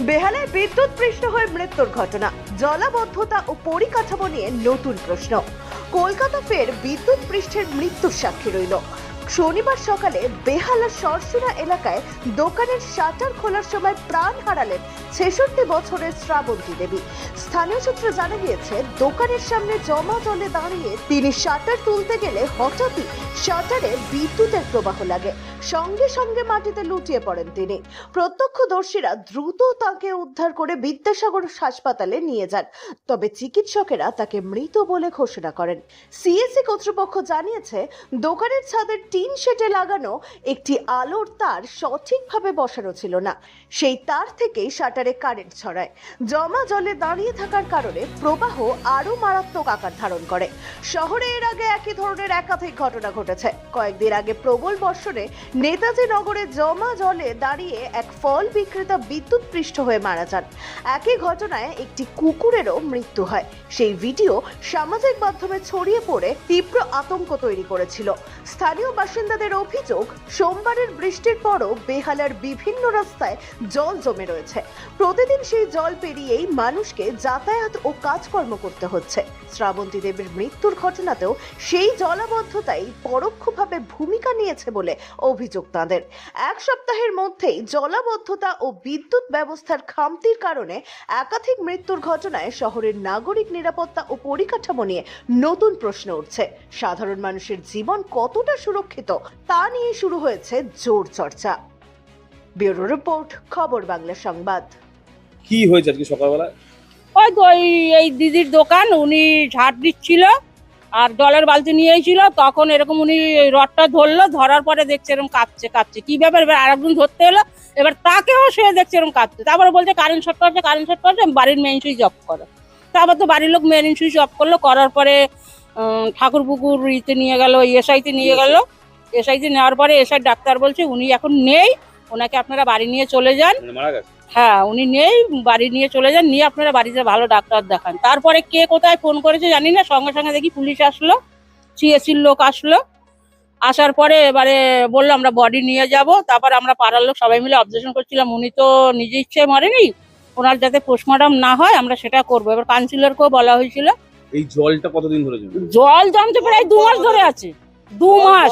বেহালায় বিদ্যুৎ পৃষ্ঠ হয়ে মৃত্যুর ঘটনা, জলাবদ্ধতা ও পরিকাঠামো নিয়ে নতুন প্রশ্ন। কলকাতা ফের বিদ্যুৎ পৃষ্ঠের মৃত্যুর সাক্ষী রইল। শনিবার সকালে বেহালার সরসুরা এলাকায় দোকানের শাটার খোলার সময় প্রাণ হারালেন ছেষট্টি বছরের শ্রাবন্তী দেবী। স্থানীয় সূত্রে জানা গিয়েছে, দোকানের সামনে জমা জলে দাঁড়িয়ে তিনি শাটার তুলতে গেলে হঠাৎই শাটারে বিদ্যুতের প্রবাহ লাগে। সঙ্গে সঙ্গে মাটিতে লুটিয়ে পড়েন তিনি। প্রত্যক্ষদর্শীরা দ্রুত তাকে উদ্ধার করে বিদ্যাসাগর হাসপাতালে নিয়ে যান, তবে চিকিৎসকেরা তাকে মৃত বলে ঘোষণা করেন। সিএসসি কর্তৃপক্ষ জানিয়েছে, দোকানের ছাদের টিন শেডে লাগানো একটি আলোর তার সঠিকভাবে বসানো ছিল না। সেই তার থেকেই শাটারে কারেন্ট ছড়ায়। জমা জলে দাঁড়িয়ে থাকার কারণে প্রবাহ আরও মারাত্মক আকার ধারণ করে। শহরে এর আগে একই ধরনের একাধিক ঘটনা ঘটেছে। কয়েকদিন আগে প্রবল বর্ষণে নেতাজি নগরে জমা জলে দাঁড়িয়ে এক ফল বিক্রেতা বিদ্যুৎ পৃষ্ঠ হয়ে মারা যান। একই ঘটনায় একটি কুকুরেরও মৃত্যু হয়। সেই ভিডিও সামাজিক মাধ্যমে ছড়িয়ে পড়ে তীব্র আতঙ্ক তৈরি করেছিল। স্থানীয় বাসিন্দাদের অভিযোগ, সোমবারের বৃষ্টির পরও বেহালার বিভিন্ন রাস্তায় জল জমে রয়েছে। প্রতিদিন সেই জল পেরিয়েই মানুষকে যাতায়াত ও কাজকর্ম করতে হচ্ছে। শ্রাবন্তী দেবীর মৃত্যুর ঘটনাতেও সেই জলাবদ্ধতাই পরোক্ষভাবে ভূমিকা নিয়েছে বলে অভিযোগ তাদের। এক সপ্তাহের মধ্যেই জলাবদ্ধতা ও বিদ্যুৎ ব্যবস্থার খামতির কারণে একাধিক মৃত্যুর ঘটনায় শহরের নাগরিক নিরাপত্তা ও পরিকাঠামো নিয়ে নতুন প্রশ্ন উঠছে। সাধারণ মানুষের জীবন কতটা সুরক্ষিত তা নিয়ে শুরু হয়েছে জোর চর্চা। ব্যুরো রিপোর্ট খবর বাংলা সংবাদ। কি হয়েছে আজকে সকালবেলা? ওই তো ওই এই দিদির দোকান উনি ঝাড় দিচ্ছিল আর জলের বালতি নিয়ে এসেছিল তখন এরকম উনি ওই রডটা ধরলো ধরার পরে দেখছে এরকম কাঁপছে কাঁপছে। কি ব্যাপার? এবার আরেকজন ধরতে এলো এবার তাকেও সে দেখছে এরকম কাঁপছে। তারপরে বলছে কারেন্ট শর্ট করছে কারেন্ট শর্ট করছে বাড়ির মেইন সুইচ অফ করো। তারপর তো বাড়ির লোক মেইন সুইচ অফ করল করার পরে ঠাকুর পুকুর ইতে নিয়ে গেল এসআইতে নিয়ে গেল। এসআইতে নেওয়ার পরে এসআই ডাক্তার বলছে উনি এখন নেই ওনাকে আপনারা বাড়ি নিয়ে চলে যান। মানে হ্যাঁ উনি নেই বাড়ি নিয়ে চলে যান নিয়ে আপনারা বাড়িতে ভালো ডাক্তার দেখান। তারপরে কে কোথায় ফোন করেছে জানি না সঙ্গে সঙ্গে দেখি পুলিশ আসলো সিএসির লোক আসলো। আসার পরে এবারে বলল আমরা বডি নিয়ে যাব। তারপর আমরা পাড়ার লোক সবাই মিলে অবজেশন করছিলাম উনি তো নিজে ইচ্ছে মরেনি ওনার যাতে পোস্টমর্টম না হয় আমরা সেটা করব। এবার কাউন্সিলরকেও বলা হয়েছিল। এই জলটা কতদিন ধরে জল জমতে প্রায় দু মাস ধরে আছে। দু মাস।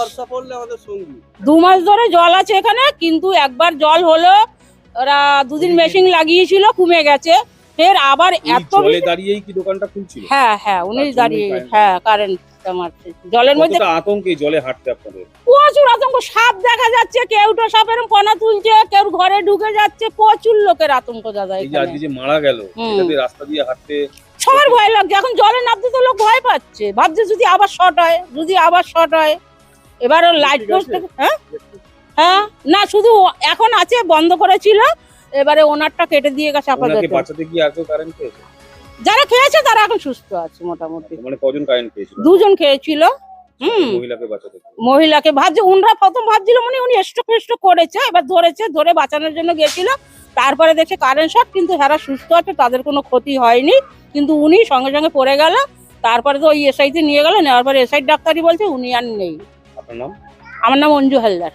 দু মাস ধরে জল আছে এখানে কিন্তু একবার জল হলো ওরা দুদিন মেশিন লাগিয়েছিল কমে গেছে। ফের আবার এত দাঁড়িয়েই কি দোকানটা খুলছিল? হ্যাঁ হ্যাঁ উনি দাঁড়িয়ে হ্যাঁ কারেন্ট জলের মধ্যে আতঙ্কে জলে হাঁটতে আপনাদের? প্রচুর আতঙ্ক সাপ দেখা যাচ্ছে কেউ তো সাপ এরকম কণা তুলছে কেউ ঘরে ঢুকে যাচ্ছে প্রচুর লোকের আতঙ্ক দাদা এই যে আজকে যে মারা গেল রাস্তা দিয়ে হাঁটতে সবার ভয় লাগছে। এখন জলে নামতে তো লোক ভয় পাচ্ছে। ভাবছে যদি আবার শর্ট হয় যদি আবার শর্ট হয় এবার লাইট পোস্ট। হ্যাঁ? হ্যাঁ? না শুধু এখন আছে বন্ধ করেছিল। এবারে ওনারটা কেটে দিয়ে গেছে আপাতত। বাঁচাতে গিয়ে আর কেউ কারেন্ট যারা খেয়েছে তারা এখন সুস্থ আছে মোটামুটি। মানে কজন কারেন্ট পেয়েছিল দুজন খেয়েছিল। হুম। মহিলাকে বাঁচাতে মহিলাকে ভাবছে উনরা প্রথম ভাবছিল মানে উনি স্ট্রোক ফেস্ট্রোক করেছে এবার ধরেছে ধরে বাঁচানোর জন্য গেছিল তারপরে দেখে কারেন্ট শট কিন্তু যারা সুস্থ আছে তাদের কোনো ক্ষতি হয়নি। কিন্তু উনি সঙ্গে সঙ্গে পড়ে গেল তারপরে তো ওই এসআইতে নিয়ে গেল নেওয়ার পরে এসআই ডাক্তারই বলছে উনি আর নেই। আপনার নাম? আমার নাম অঞ্জু হালদার।